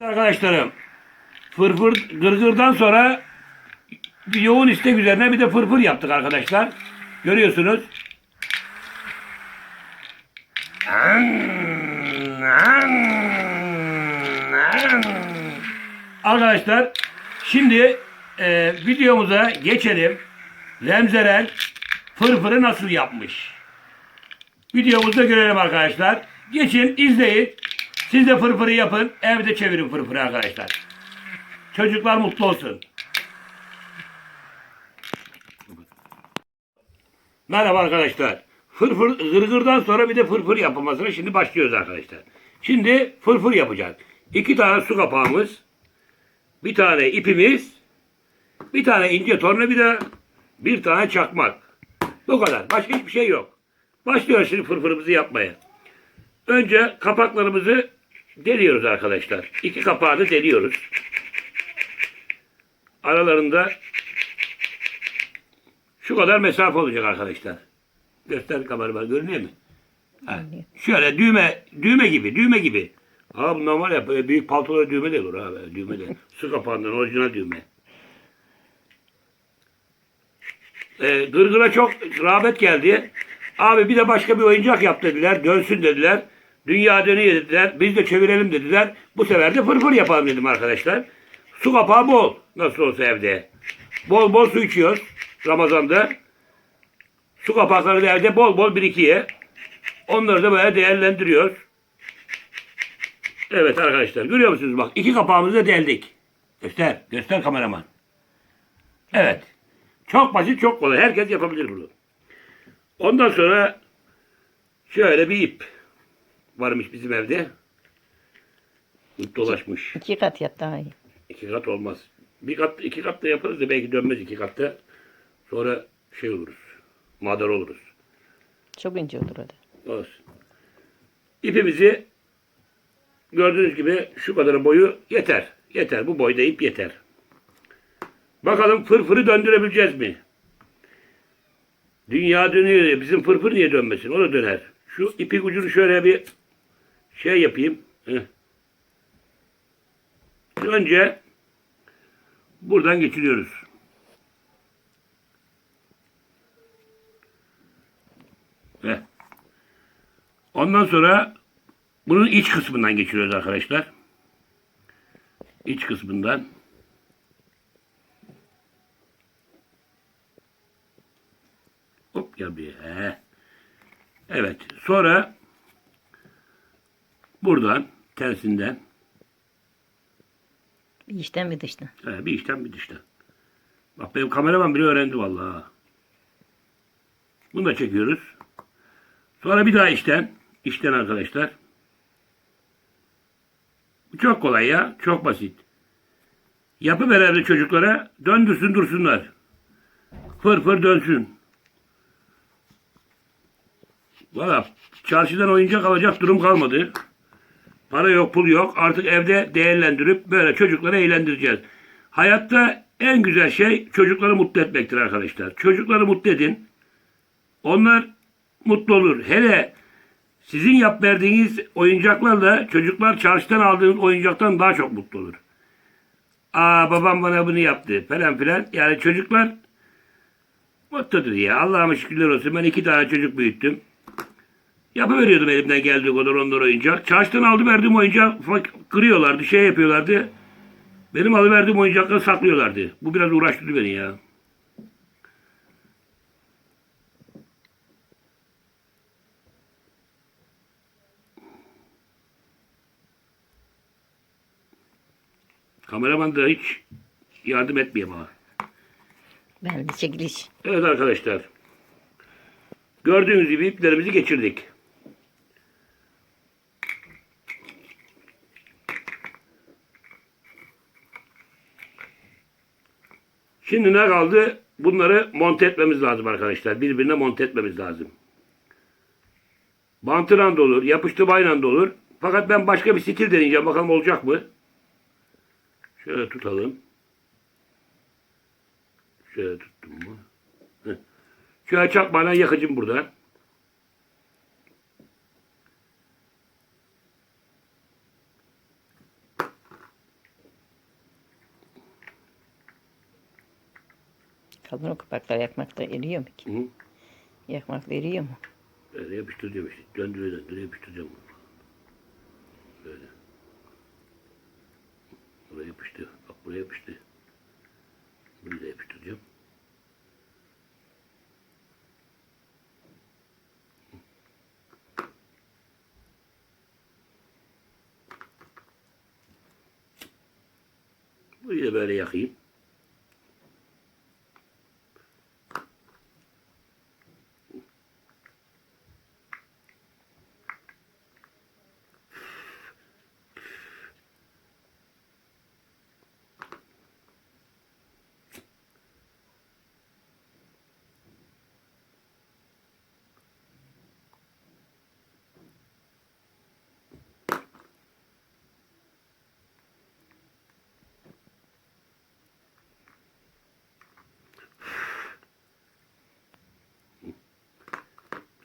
Arkadaşlarım fırfır gırgırdan sonra bir yoğun istek üzerine bir de fırfır yaptık arkadaşlar. Görüyorsunuz. Arkadaşlar şimdi e, videomuza geçelim. Remzeren fırfırı nasıl yapmış? Videomuzda görelim arkadaşlar. Geçin izleyin. Siz de fırfırı yapın. Evde çevirin fırfırı arkadaşlar. Çocuklar mutlu olsun. Merhaba arkadaşlar. Fırfır gırgırdan sonra bir de fırfır yapılmasına şimdi başlıyoruz arkadaşlar. Şimdi fırfır yapacağız. İki tane su kapağımız, bir tane ipimiz, bir tane ince tornavida, bir tane çakmak. Bu kadar. Başka hiçbir şey yok. Başlıyoruz şimdi fırfırımızı yapmaya. Önce kapaklarımızı deliyoruz arkadaşlar. İki kapağını deliyoruz. Aralarında şu kadar mesafe olacak arkadaşlar. Göster kamerama görünüyor mu? Ha. Şöyle düğme düğme gibi düğme gibi. Ha bu normal ya böyle büyük paltolara düğme de olur abi düğme de. Su kapağından orijinal düğme. Ee, gırgıra çok rağbet geldi. Abi bir de başka bir oyuncak yap dediler. Dönsün dediler. Dünya dönüyor dediler. Biz de çevirelim dediler. Bu sefer de fırfır yapalım dedim arkadaşlar. Su kapağı bol. Nasıl olsa evde. Bol bol su içiyoruz. Ramazan'da. Su kapakları da evde bol bol birikiyor. Onları da böyle değerlendiriyoruz. Evet arkadaşlar görüyor musunuz bak iki kapağımızı da deldik. Göster, göster kameraman. Evet. Çok basit, çok kolay. Herkes yapabilir bunu. Ondan sonra şöyle bir ip varmış bizim evde. Dolaşmış. İki kat yap daha iyi. İki kat olmaz. Bir kat, iki kat da yaparız da belki dönmez iki katta. Sonra şey oluruz. Madar oluruz. Çok ince olur o da. Olsun. İpimizi gördüğünüz gibi şu kadar boyu yeter. Yeter. Bu boyda ip yeter. Bakalım fırfırı döndürebileceğiz mi? Dünya dönüyor. Bizim fırfır niye dönmesin? O da döner. Şu ipin ucunu şöyle bir şey yapayım. Heh. Önce buradan geçiriyoruz. Heh. Ondan sonra bunun iç kısmından geçiriyoruz arkadaşlar. İç kısmından. Hop ya bir. he. Evet. Sonra buradan tersinden Bir içten bir dıştan. he, bir içten bir dıştan. Bak benim kameraman bile öğrendi vallahi. Bunu da çekiyoruz. Sonra bir daha içten. İçten arkadaşlar. Bu çok kolay ya. Çok basit. Yapı verirdi çocuklara. Döndürsün dursunlar. Fır fır dönsün. Valla çarşıdan oyuncak alacak durum kalmadı. Para yok, pul yok. Artık evde değerlendirip böyle çocukları eğlendireceğiz. Hayatta en güzel şey çocukları mutlu etmektir arkadaşlar. Çocukları mutlu edin. Onlar mutlu olur. Hele sizin yap verdiğiniz oyuncaklarla çocuklar çarşıdan aldığınız oyuncaktan daha çok mutlu olur. Aa babam bana bunu yaptı falan filan. Yani çocuklar mutludur ya. Allah'ıma şükürler olsun. Ben iki tane çocuk büyüttüm. Yapıveriyordum elimden geldiği kadar onlar oyuncak. Çarşıdan aldı verdiğim oyuncak kırıyorlardı, şey yapıyorlardı. Benim alıverdiğim oyuncakları saklıyorlardı. Bu biraz uğraştırdı beni ya. Kameraman da hiç yardım etmiyor bana. Ben de çekiliş. Evet arkadaşlar. Gördüğünüz gibi iplerimizi geçirdik. Şimdi ne kaldı? Bunları monte etmemiz lazım arkadaşlar. Birbirine monte etmemiz lazım. Bantıran da olur, yapıştı bayla da olur. Fakat ben başka bir stil deneyeceğim. Bakalım olacak mı? Şöyle tutalım. Şöyle tuttum mu? Şöyle çakmağına yakacağım burada. Kalın o kapaklar yakmakta eriyor mu ki? Hı? Yakmakta eriyor mu? Böyle yapıştıracağım işte. Döndüre döndüre yapıştıracağım. Böyle. Buraya yapıştı. Bak buraya yapıştı. Bunu da yapıştıracağım. Burayı da böyle yakayım.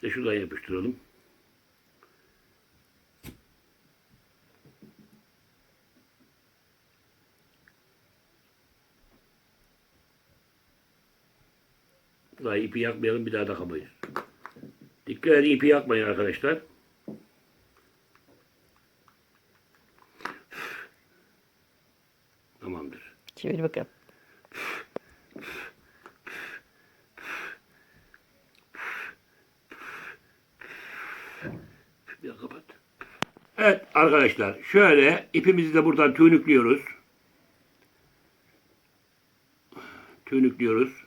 De şuradan yapıştıralım. Daha ipi yakmayalım bir daha takamayız. Dikkat edin ipi yakmayın arkadaşlar. Tamamdır. Çevir bakalım. Bir dakika kapat. Evet arkadaşlar şöyle ipimizi de buradan tüynüklüyoruz. Tüynüklüyoruz.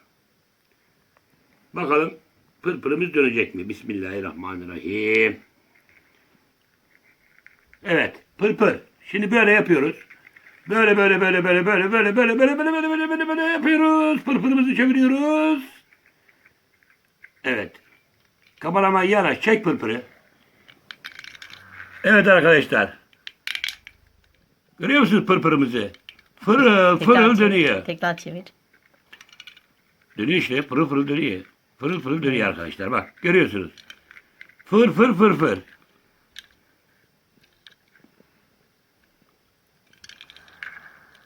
Bakalım pırpırımız dönecek mi? Bismillahirrahmanirrahim. Evet pırpır. Şimdi böyle yapıyoruz. Böyle böyle böyle böyle böyle böyle böyle böyle böyle böyle böyle böyle böyle yapıyoruz. Pırpırımızı çeviriyoruz. Evet. Kameraman yanaş çek pırpırı. Evet arkadaşlar. Görüyor musunuz pırpırımızı? Fırıl fırıl çevir. dönüyor. Tekrar çevir. Dönüyor işte fırıl fırıl dönüyor. Fırıl fırıl dönüyor arkadaşlar bak görüyorsunuz. Fır fır fır fır.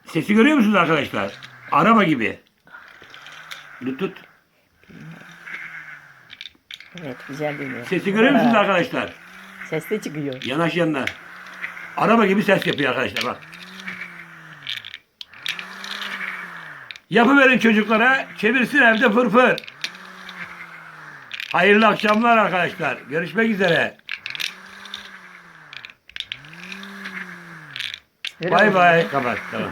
Sesi görüyor musunuz arkadaşlar? Araba gibi. Tut tut. Evet güzel dönüyor. Sesi görüyor musunuz arkadaşlar? Ses de çıkıyor. Yanaş yanına. Araba gibi ses yapıyor arkadaşlar bak. Yapıverin çocuklara. Çevirsin evde fırfır. Hayırlı akşamlar arkadaşlar. Görüşmek üzere. Bay bay. Kapat. Tamam.